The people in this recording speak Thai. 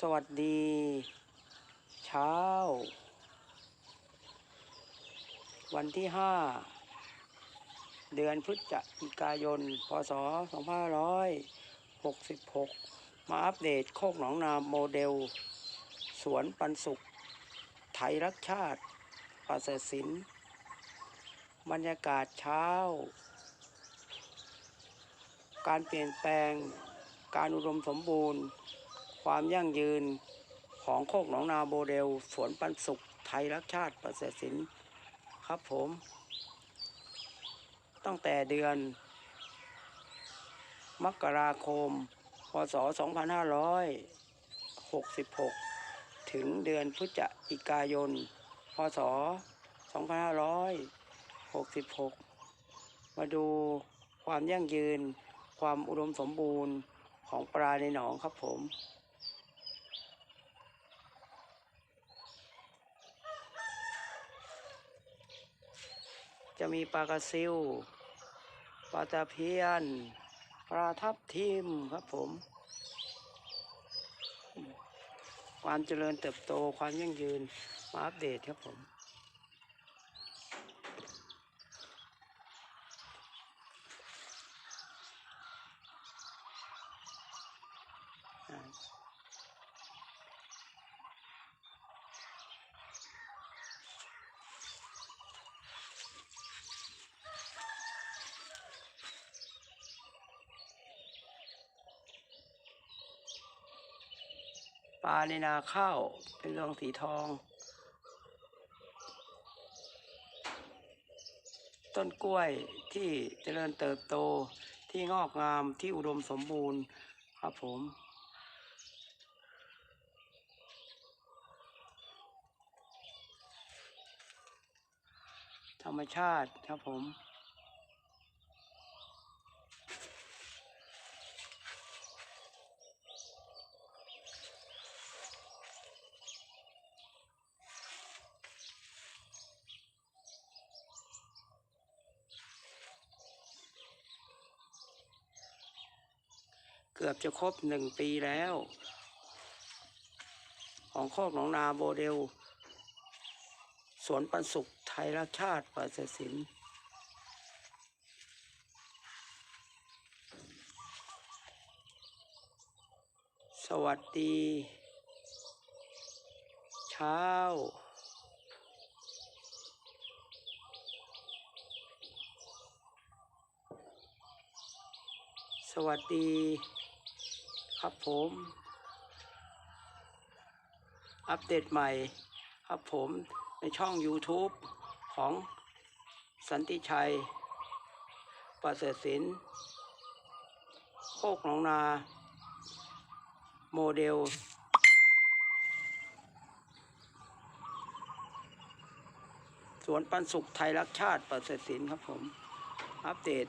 สวัสดี เช้า วันที่ห้าเดือนพฤศจิกายน พศ 2566 มาอัปเดตโคกหนองนาโมเดล สวนปันสุข ไทยรักชาติประเสริฐศิลป์บรรยากาศเช้า การเปลี่ยนแปลง การอุดมสมบูรณ์ ความยั่งยืนของโคกหนองนาโมเดลสวนปันสุขไทยรักชาติประเสริฐศิลป์ครับผม ตั้งแต่เดือน มกราคม พศ 2566 ถึงเดือนพฤศจิกายน พศ 2566 มาดูความยั่งยืนความอุดมสมบูรณ์ของปลาในหนองครับผม จะมีปลากระซิวปลาตะเพียน ปลาทับทิมครับผม ความเจริญเติบโตความยั่งยืนมาอัปเดตครับผม ปลาในนาข้าว เป็นเรื่องสีทอง ต้นกล้วยที่เจริญเติบโตที่งอกงามที่อุดมสมบูรณ์ครับผมธรรมชาติครับผม เกือบจะครบหนึ่งปีแล้ว ของโคกหนองนาโมเดล สวนปันสุขไทยรักชาติประเสริฐศิลป์สวัสดี เช้า สวัสดี ครับผม อัปเดตใหม่ครับผมในช่อง YouTube ของสันติชัย ประเสริฐศิลป์โคกหนองนา โมเดล สวนปันสุขไทยรักชาติประเสริฐศิลป์ครับผม อัปเดต